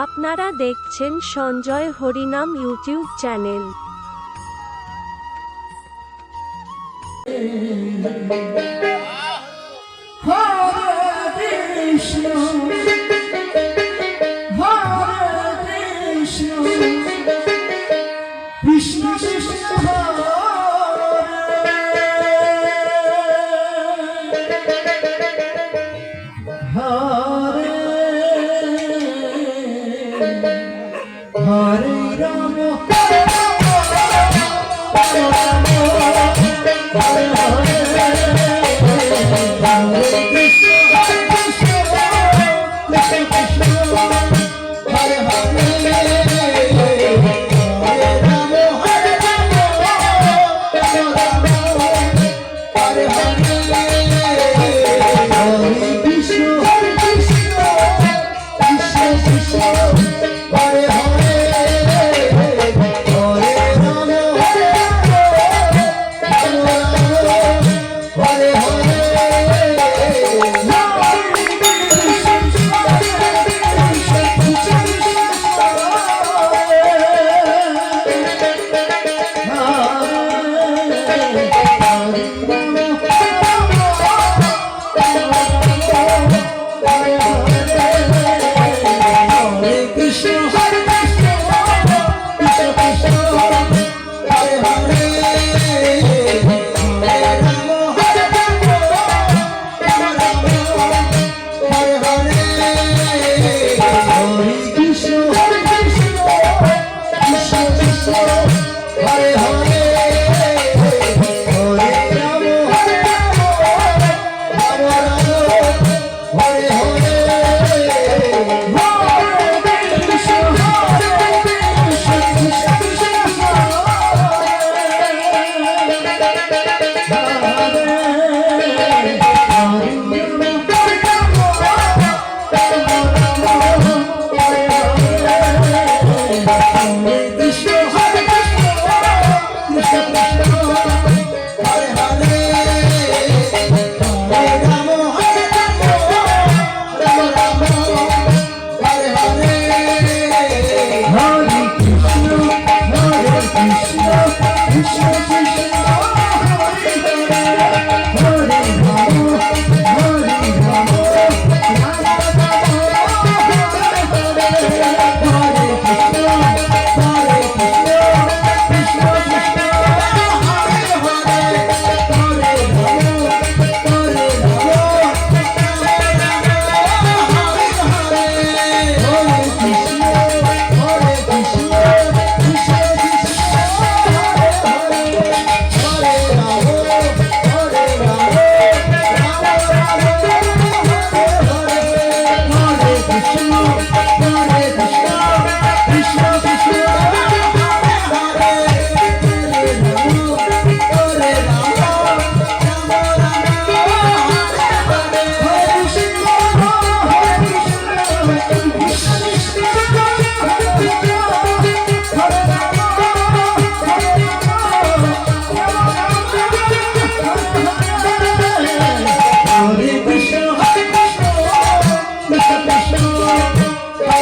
আপনারা দেখছেন Sanjay Harinam YouTube channel Thank you. Hare Ram Hare Ram Hare Ram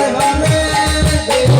Hey, hey, hey, hey.